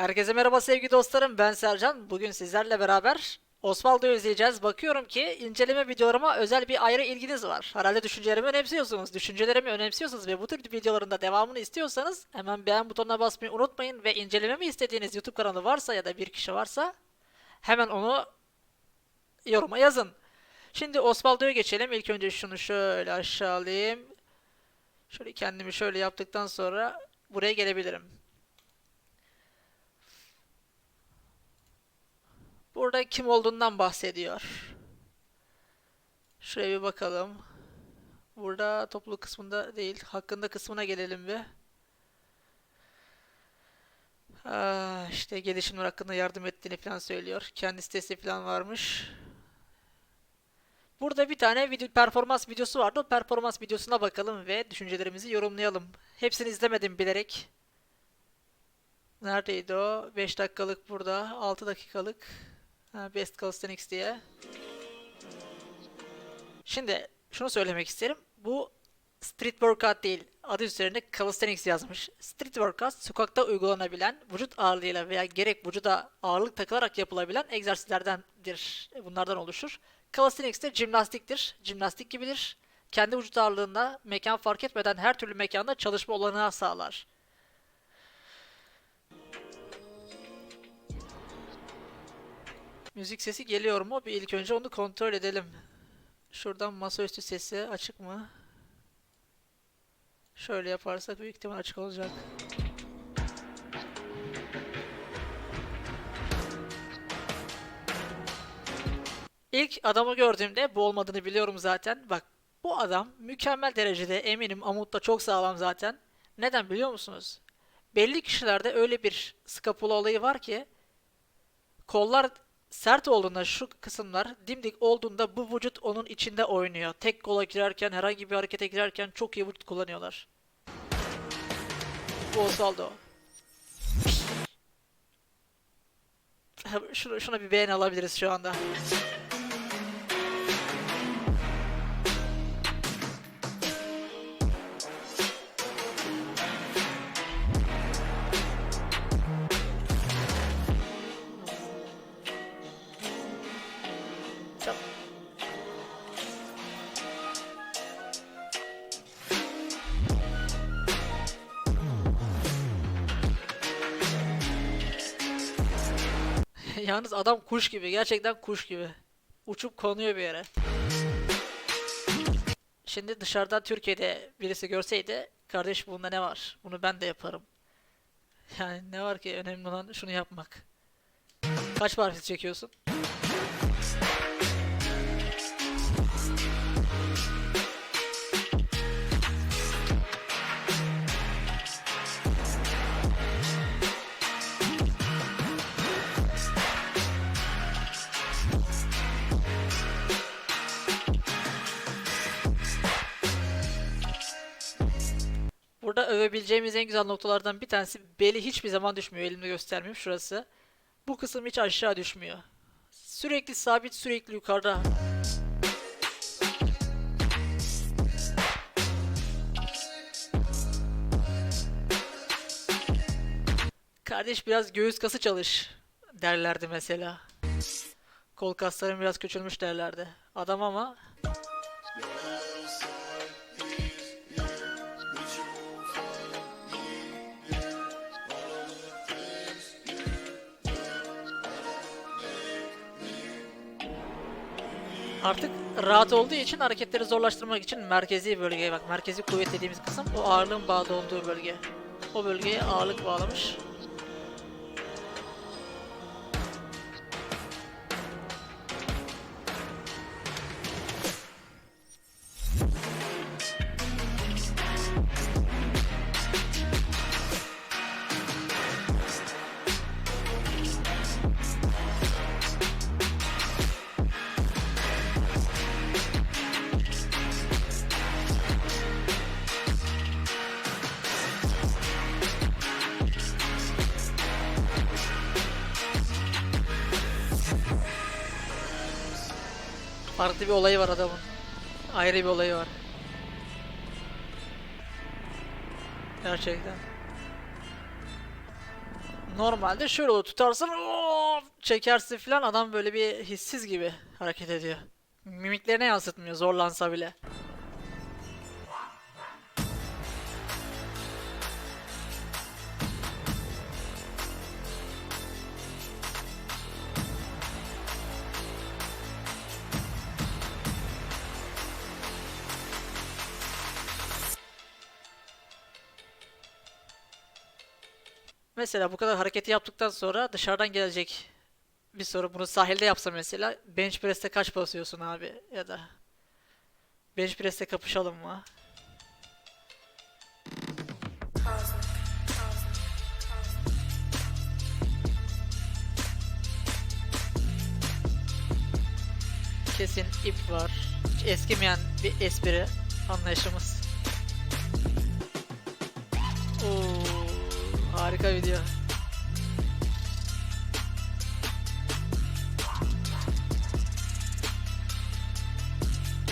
Herkese merhaba sevgili dostlarım ben Sercan. Bugün sizlerle beraber Osvaldo'yu izleyeceğiz. Bakıyorum ki inceleme videolarıma özel bir ayrı ilginiz var. Herhalde düşüncelerimi önemsiyorsunuz. Düşüncelerimi önemsiyorsunuz ve bu tür videoların da devamını istiyorsanız hemen beğen butonuna basmayı unutmayın ve incelememi istediğiniz YouTube kanalı varsa ya da bir kişi varsa hemen onu yoruma yazın. Şimdi Osvaldo'ya geçelim. İlk önce şunu şöyle aşağı alayım. Şöyle kendimi şöyle yaptıktan sonra buraya gelebilirim. Burada kim olduğundan bahsediyor. Şuraya bir bakalım. Burada topluluk kısmında değil, hakkında kısmına gelelim bir. Aa, işte gelişimler hakkında yardım ettiğini falan söylüyor. Kendi sitesi falan varmış. Burada bir tane video, performans videosu vardı. O performans videosuna bakalım ve düşüncelerimizi yorumlayalım. Hepsini izlemedim bilerek. Neredeydi o? 5 dakikalık burada, 6 dakikalık. Best Calisthenics diye. Şimdi şunu söylemek isterim. Bu street workout değil. Adı üzerinde calisthenics yazmış. Street workout sokakta uygulanabilen, vücut ağırlığıyla veya gerek vücuda ağırlık takılarak yapılabilen egzersizlerdendir. Bunlardan oluşur. Calisthenics de jimnastiktir. Jimnastik gibidir. Kendi vücut ağırlığında mekan fark etmeden her türlü mekanda çalışma olanağı sağlar. Müzik sesi geliyor mu? Bir ilk önce onu kontrol edelim. Şuradan masaüstü sesi açık mı? Şöyle yaparsak büyük ihtimal açık olacak. İlk adamı gördüğümde bu olmadığını biliyorum zaten. Bak bu adam mükemmel derecede eminim Amut da çok sağlam zaten. Neden biliyor musunuz? Belli kişilerde öyle bir skapula olayı var ki kollar sert olduğunda şu kısımlar dimdik olduğunda bu vücut onun içinde oynuyor. Tek kola girerken herhangi bir harekete girerken çok iyi vücut kullanıyorlar. Bu Osvaldo. Şuna, şuna bir beğen alabiliriz şu anda. Yalnız adam kuş gibi. Gerçekten kuş gibi. Uçup konuyor bir yere. Şimdi dışarıdan Türkiye'de birisi görseydi kardeş bunda ne var? Bunu ben de yaparım. Yani ne var ki önemli olan şunu yapmak. Kaç parfüm çekiyorsun? Övebileceğimiz en güzel noktalardan bir tanesi beli hiçbir zaman düşmüyor. Elimde göstermeyeyim şurası. Bu kısım hiç aşağı düşmüyor. Sürekli sabit, sürekli yukarıda. Kardeş biraz göğüs kası çalış derlerdi mesela. Kol kasların biraz küçülmüş derlerdi. Adam ama Artık rahat olduğu için hareketleri zorlaştırmak için merkezi bölgeye bak. Merkezi kuvvet dediğimiz kısım o ağırlığın bağlı olduğu bölge. O bölgeye ağırlık bağlamış. Farklı bir olayı var adamın. Ayrı bir olayı var. Gerçekten. Normalde şöyle olur tutarsın "Oo!" çekersin falan adam böyle bir hissiz gibi hareket ediyor. Mimiklerine yansıtmıyor zorlansa bile. Mesela bu kadar hareketi yaptıktan sonra dışarıdan gelecek bir soru bunu sahilde yapsa mesela bench press'te kaç basıyorsun abi ya da bench press'te kapışalım mı? Kesin ip var. Hiç eskimeyen bir espri anlayışımız. Harika video.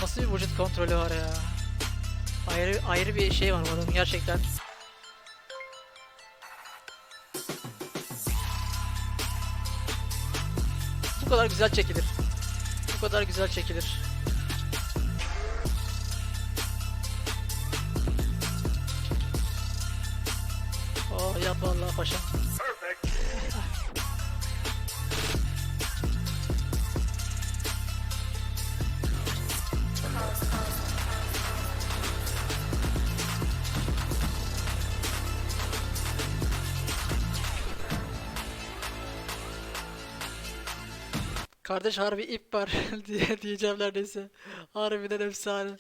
Nasıl bir vücut kontrolü var ya? Ayrı ayrı bir şey var bunun gerçekten. Bu kadar güzel çekilir. Bu kadar güzel çekilir. Yap vallahi paşam. Kardeş harbi ip var diye diyeceğim neredeyse. Harbiden efsane.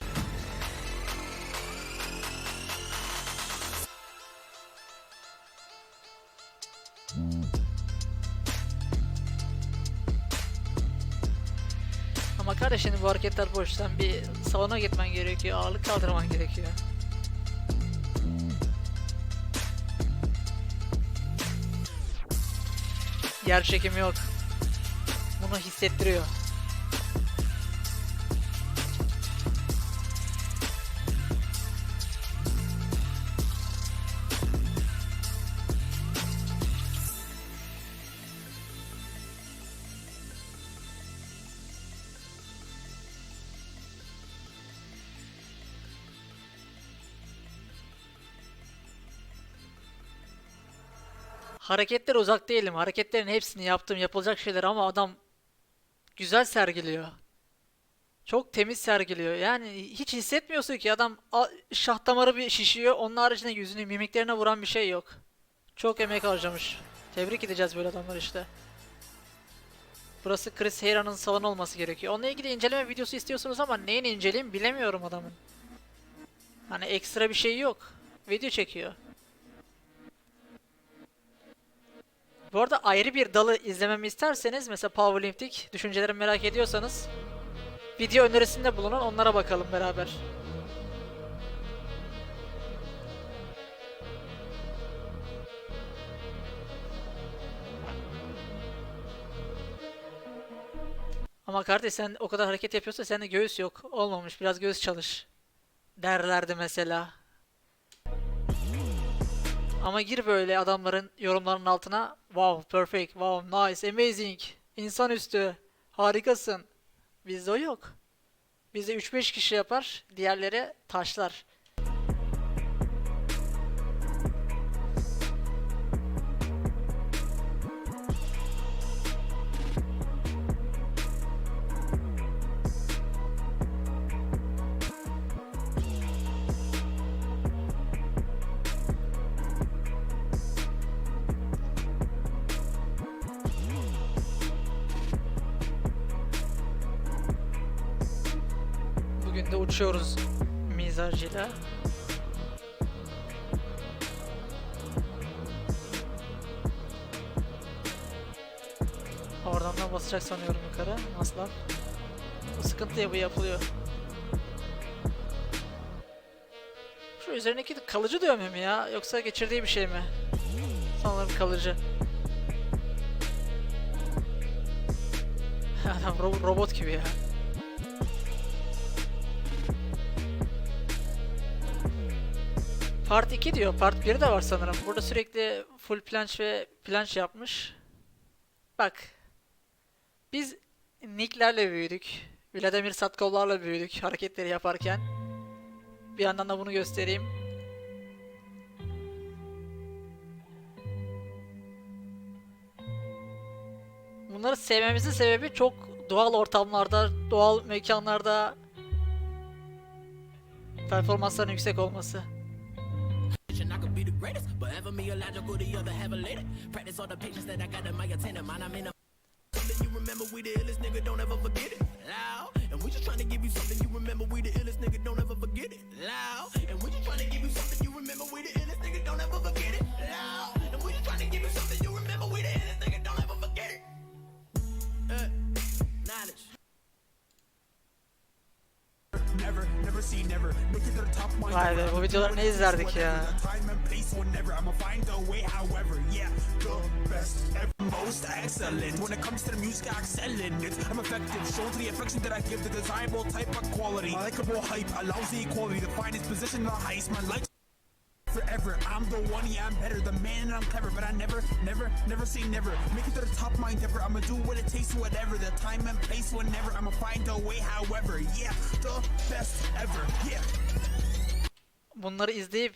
Kardeş şimdi bu hareketler boş. Bir salona gitmen gerekiyor. Ağırlık kaldırman gerekiyor. Yer çekimi yok. Bunu hissettiriyor. Hareketler uzak değilim. Hareketlerin hepsini yaptım. Yapılacak şeyler ama adam güzel sergiliyor. Çok temiz sergiliyor. Yani hiç hissetmiyorsun ki adam şah damarı bir şişiyor. Onun haricinde yüzünü mimiklerine vuran bir şey yok. Çok emek harcamış. Tebrik edeceğiz böyle adamlar işte. Burası Chris Heyra'nın salonu olması gerekiyor. Onunla ilgili inceleme videosu istiyorsunuz ama neyin inceleyeyim bilemiyorum adamın. Hani ekstra bir şey yok. Video çekiyor. Bu arada ayrı bir dalı izlememi isterseniz mesela powerlifting düşüncelerimi merak ediyorsanız video önerisinde bulunun onlara bakalım beraber. Ama kardeş sen o kadar hareket yapıyorsa sende göğüs yok. Olmamış biraz göğüs çalış. Derlerdi mesela. Ama gir böyle adamların yorumlarının altına. Wow, perfect, wow, nice, amazing, insanüstü, harikasın. Bizde o yok. Bizde 3-5 kişi yapar, diğerleri taşlar. Uçuyoruz mizacıyla. Oradan da basacak sanıyorum yukarı. Maslak. Bu sıkıntı ya bu yapılıyor. Şu üzerindeki de kalıcı dövme mi ya? Yoksa geçirdiği bir şey mi? Sanırım kalıcı. Adam ro- robot gibi ya. Part 2 diyor. Part 1 de var sanırım. Burada sürekli full planche ve planche yapmış. Bak. Biz nicklerle büyüdük. Vladimir Satkovlarla büyüdük hareketleri yaparken. Bir yandan da bunu göstereyim. Bunları sevmemizin sebebi çok doğal ortamlarda, doğal mekanlarda performansların yüksek olması. Could be the greatest, but ever me illogical, the other have a lady. Practice all the patience that I got in my attendant. Mind I'm in a something you remember, we the illest nigga, don't ever forget it. Loud, and we just trying to give you something you remember, we the illest nigga, don't ever forget it. Loud, and we just trying to give you something you remember, we the illest nigga, don't ever forget it. Vay be bu videoları ne izlerdik ya. Find. Most excellent. When it comes to the music, I excel in it. I'm effective. Shown to the affection that I give the desirable type of quality. My likable hype allows the equality. The finest position, in the highest. My life forever. I'm the one, yeah, I'm better. The man, and I'm clever, but I never, never, never say never. Make it to the top my endeavor. I'ma do what it takes, whatever. The time and place, whenever. I'ma find a way, however. Yeah, the best ever. Yeah. Bunları izleyip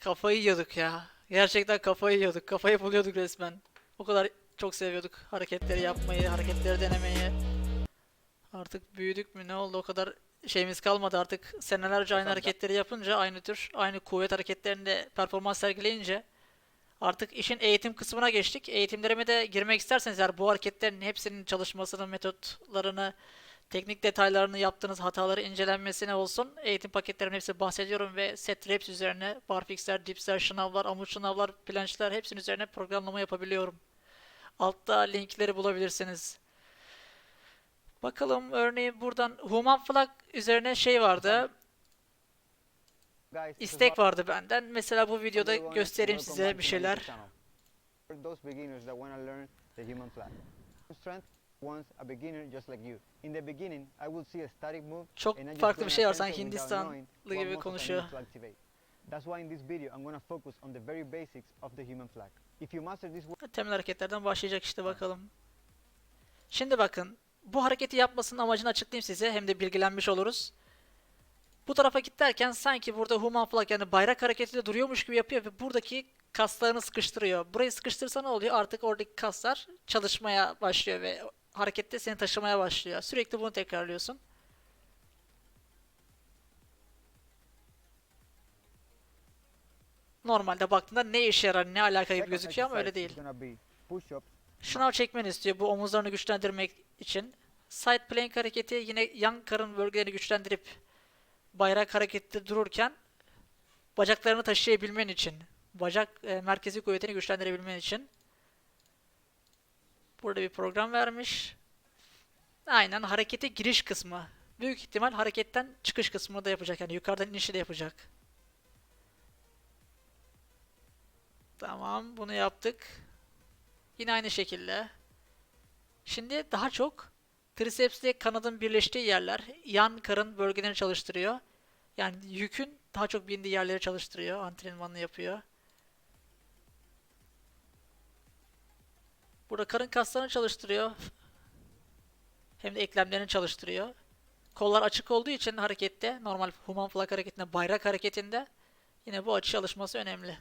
kafayı yiyorduk ya. Gerçekten kafayı yiyorduk. Kafayı buluyorduk resmen. O kadar çok seviyorduk hareketleri yapmayı, hareketleri denemeyi. Artık büyüdük mü ne oldu o kadar şeyimiz kalmadı artık senelerce aynı hareketleri yapınca aynı tür aynı kuvvet hareketlerinde performans sergileyince artık işin eğitim kısmına geçtik. Eğitimlerime de girmek isterseniz eğer bu hareketlerin hepsinin çalışmasını, metotlarını, teknik detaylarını yaptığınız hataları incelenmesine olsun. Eğitim paketlerimin hepsi bahsediyorum ve set reps üzerine barfixler, dipsler, şınavlar, amut şınavlar, plançlar hepsinin üzerine programlama yapabiliyorum. Altta linkleri bulabilirsiniz. Bakalım örneğin buradan Human Flag üzerine şey vardı. İstek vardı benden. Mesela bu videoda göstereyim size bir şeyler. Çok farklı bir şey var. Sanki Hindistanlı gibi konuşuyor. Temel hareketlerden başlayacak işte bakalım. Şimdi bakın. Bu hareketi yapmasının amacını açıklayayım size. Hem de bilgilenmiş oluruz. Bu tarafa git derken sanki burada human flag yani bayrak hareketi de duruyormuş gibi yapıyor ve buradaki kaslarını sıkıştırıyor. Burayı sıkıştırsa ne oluyor? Artık oradaki kaslar çalışmaya başlıyor ve harekette seni taşımaya başlıyor. Sürekli bunu tekrarlıyorsun. Normalde baktığında ne işe yarar, ne alaka gibi gözüküyor ama öyle değil. Şınav çekmeni istiyor bu omuzlarını güçlendirmek için. Side plank hareketi yine yan karın bölgelerini güçlendirip bayrak harekette dururken bacaklarını taşıyabilmen için, bacak e, merkezi kuvvetini güçlendirebilmen için. Burada bir program vermiş. Aynen harekete giriş kısmı. Büyük ihtimal hareketten çıkış kısmını da yapacak. Yani yukarıdan inişi de yapacak. Tamam bunu yaptık. Yine aynı şekilde. Şimdi daha çok triceps ile kanadın birleştiği yerler yan karın bölgelerini çalıştırıyor. Yani yükün daha çok bindiği yerleri çalıştırıyor. Antrenmanını yapıyor. Burada karın kaslarını çalıştırıyor. Hem de eklemlerini çalıştırıyor. Kollar açık olduğu için harekette, normal human flag hareketinde, bayrak hareketinde yine bu açı çalışması önemli.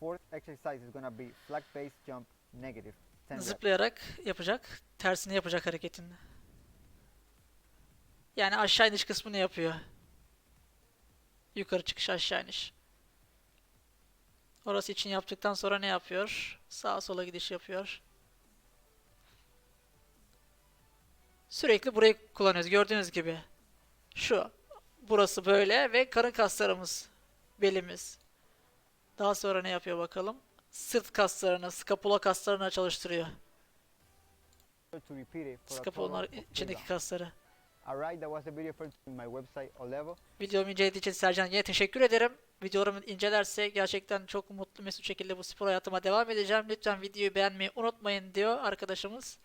Fourth exercise is going to be flag base jump negative. 10 reps. Zıplayarak yapacak. Tersini yapacak hareketin. Yani aşağı iniş kısmını yapıyor. Yukarı çıkış aşağı iniş. Orası için yaptıktan sonra ne yapıyor? Sağa sola gidiş yapıyor. Sürekli burayı kullanıyoruz. Gördüğünüz gibi. Şu. Burası böyle ve karın kaslarımız. Belimiz. Daha sonra ne yapıyor bakalım? Sırt kaslarını, skapula kaslarını çalıştırıyor. Skapulalar içindeki kasları. Videomu incelediği için Sercan yine teşekkür ederim. Videolarımı incelerse gerçekten çok mutlu mesut şekilde bu spor hayatıma devam edeceğim. Lütfen videoyu beğenmeyi unutmayın diyor arkadaşımız.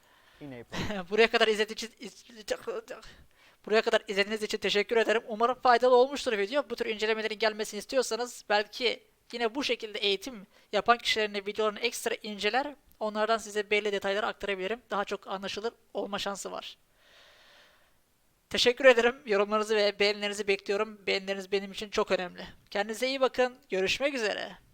Buraya kadar izlediği için Buraya kadar izlediğiniz için teşekkür ederim. Umarım faydalı olmuştur video. Bu tür incelemelerin gelmesini istiyorsanız belki yine bu şekilde eğitim yapan kişilerin de videolarını ekstra inceler. Onlardan size belli detayları aktarabilirim. Daha çok anlaşılır olma şansı var. Teşekkür ederim. Yorumlarınızı ve beğenilerinizi bekliyorum. Beğenileriniz benim için çok önemli. Kendinize iyi bakın. Görüşmek üzere.